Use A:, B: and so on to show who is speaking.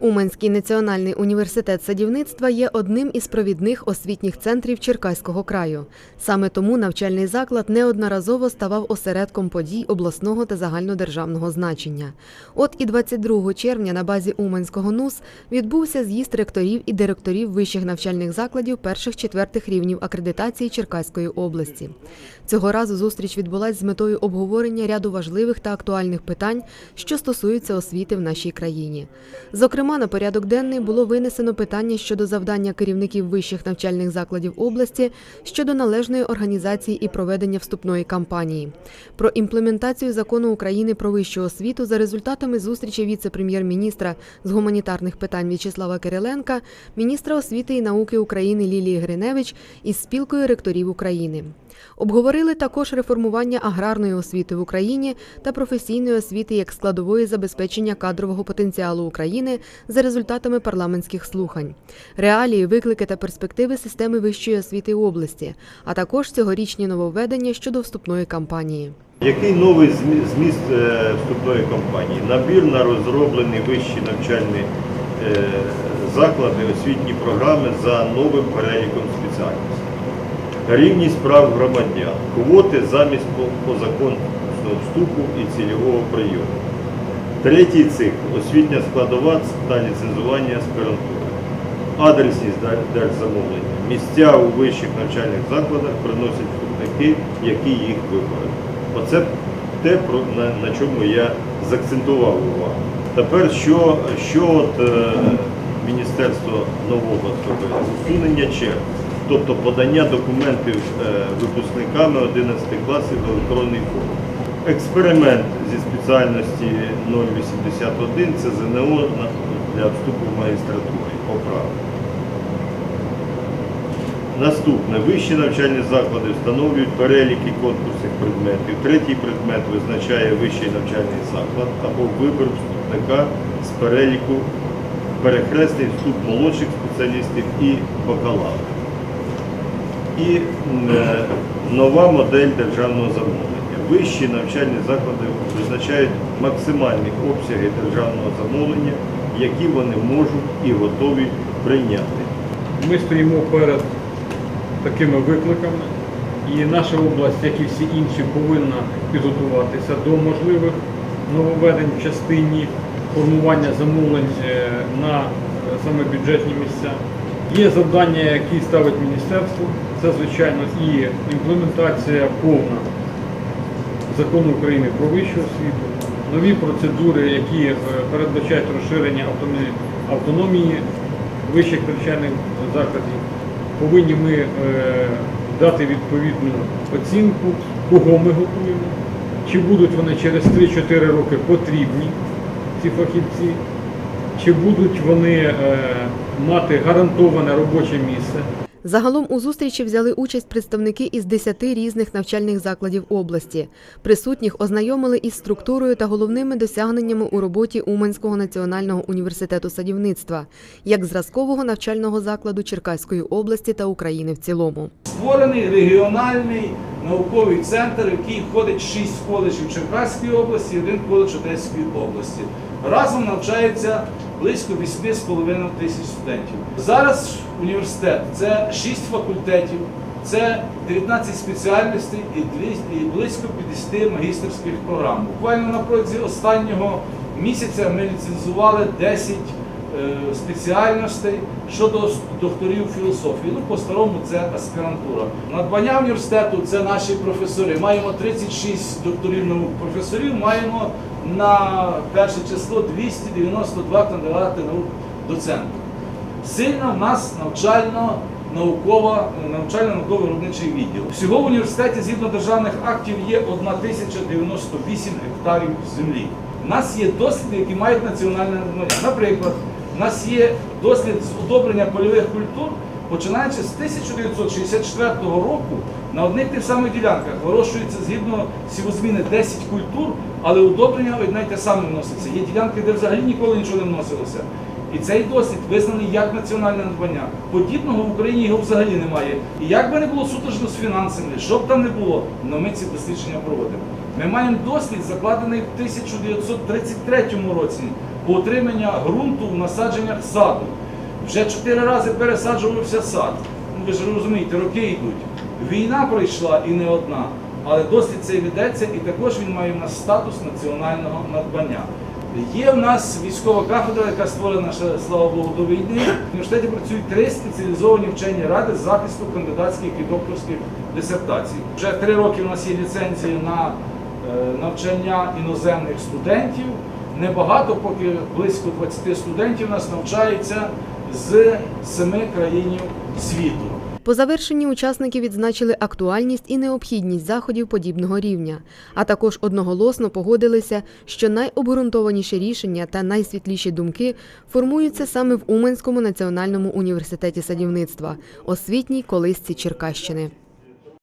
A: Уманський національний університет садівництва є одним із провідних освітніх центрів Черкаського краю. Саме тому навчальний заклад неодноразово ставав осередком подій обласного та загальнодержавного значення. От і 22 червня на базі Уманського НУС відбувся з'їзд ректорів і директорів вищих навчальних закладів перших-четвертих рівнів акредитації Черкаської області. Цього разу зустріч відбулась з метою обговорення ряду важливих та актуальних питань, що стосуються освіти в нашій країні. Зокрема, на порядок денний було винесено питання щодо завдання керівників вищих навчальних закладів області щодо належної організації і проведення вступної кампанії, про імплементацію закону України про вищу освіту за результатами зустрічі віце-прем'єр-міністра з гуманітарних питань В'ячеслава Кириленка, міністра освіти і науки України Лілії Гриневич із спілкою ректорів України. Обговорили також реформування аграрної освіти в Україні та професійної освіти як складової забезпечення кадрового потенціалу України за результатами парламентських слухань, реалії, виклики та перспективи системи вищої освіти області, а також цьогорічні нововведення щодо вступної кампанії.
B: Який новий зміст е, вступної кампанії? Набір на розроблені вищі навчальні е, заклади, освітні програми за новим переліком спеціальностей. Рівність прав громадян, квоти замість закону вступу і цільового прийому. Третій цикл освітня складова та ліцензування аспірантури. Адресність дер- держзамовлення. Місця у вищих навчальних закладах приносять вступники, які їх виберуть. Оце те, на, чому я закцентував увагу. Тепер що, е, Міністерство нового зробило? Усунення черг, тобто подання документів е, випускниками 11 класів в електронній формі. Експеримент зі спеціальності 081 це ЗНО для вступу в магістратурі. Поправка. Наступне. Вищі навчальні заклади встановлюють переліки конкурсних предметів. Третій предмет визначає вищий навчальний заклад або вибір вступника з переліку перехресний вступ молодших спеціалістів і бакалаврів. І е, нова модель державного замовлення. Вищі навчальні заклади визначають максимальні обсяги державного замовлення, які вони можуть і готові прийняти.
C: Ми стоїмо перед такими викликами, і наша область, як і всі інші, повинна підготуватися до можливих нововведень в частині формування замовлень е, на е, саме бюджетні місця. Є завдання, які ставить міністерство. Це, звичайно, і імплементація повна закону України про вищу освіту, нові процедури, які е, передбачають розширення автономії- вищих навчальних закладів. Повинні ми е, дати відповідну оцінку, кого ми готуємо, чи будуть вони через 3-4 роки потрібні, ці фахівці, чи будуть вони е, мати гарантоване робоче місце.
A: Загалом у зустрічі взяли участь представники із 10 різних навчальних закладів області. Присутніх ознайомили із структурою та головними досягненнями у роботі Уманського національного університету садівництва як зразкового навчального закладу Черкаської області та України в цілому.
D: Створений регіональний науковий центр, в який входить 6 коледжів Черкаської області і один коледж Одеської області. Разом навчається близько 8,5 тисяч студентів. Зараз університет це 6 факультетів, це 19 спеціальностей і близько 50 магістерських програм. Буквально на протязі останнього місяця ми ліцензували 10 е, спеціальностей щодо докторів філософії. Ну, по-старому це аспірантура. Надбання університету це наші професори. Маємо 36 докторів наук професорів, маємо на перше число 292 кандидати наук доцентів. Сильна в нас навчально наукова навчально-науковий виробничий відділ. Всього в університеті згідно державних актів є 1098 гектарів землі. У нас є досліди, які мають національне надбання. Наприклад, у нас є дослід з удобрення польових культур, починаючи з 1964 року на одних тих самих ділянках вирощується згідно сівозміни 10 культур, але удобрення одне й саме вноситься. Є ділянки, де взагалі ніколи нічого не вносилося. І цей досвід визнаний як національне надбання. Подібного в Україні його взагалі немає. І як би не було сутужно з фінансами, що б там не було, але ми ці дослідження проводимо. Ми маємо досвід, закладений в 1933 році по утримання ґрунту в насадженнях саду. Вже чотири рази пересаджувався сад. Ну, ви ж розумієте, роки йдуть. Війна пройшла і не одна, але дослід цей ведеться, і також він має в нас статус національного надбання. Є в нас військова кафедра, яка створена слава Богу, до війни. В університеті працюють три спеціалізовані вчені ради з захисту кандидатських і докторських дисертацій. Вже три роки у нас є ліцензії на е, навчання іноземних студентів. Небагато, поки близько 20 студентів у нас навчається з семи країн світу.
A: По завершенні учасники відзначили актуальність і необхідність заходів подібного рівня, а також одноголосно погодилися, що найобґрунтованіші рішення та найсвітліші думки формуються саме в Уманському національному університеті садівництва, освітній колисці Черкащини.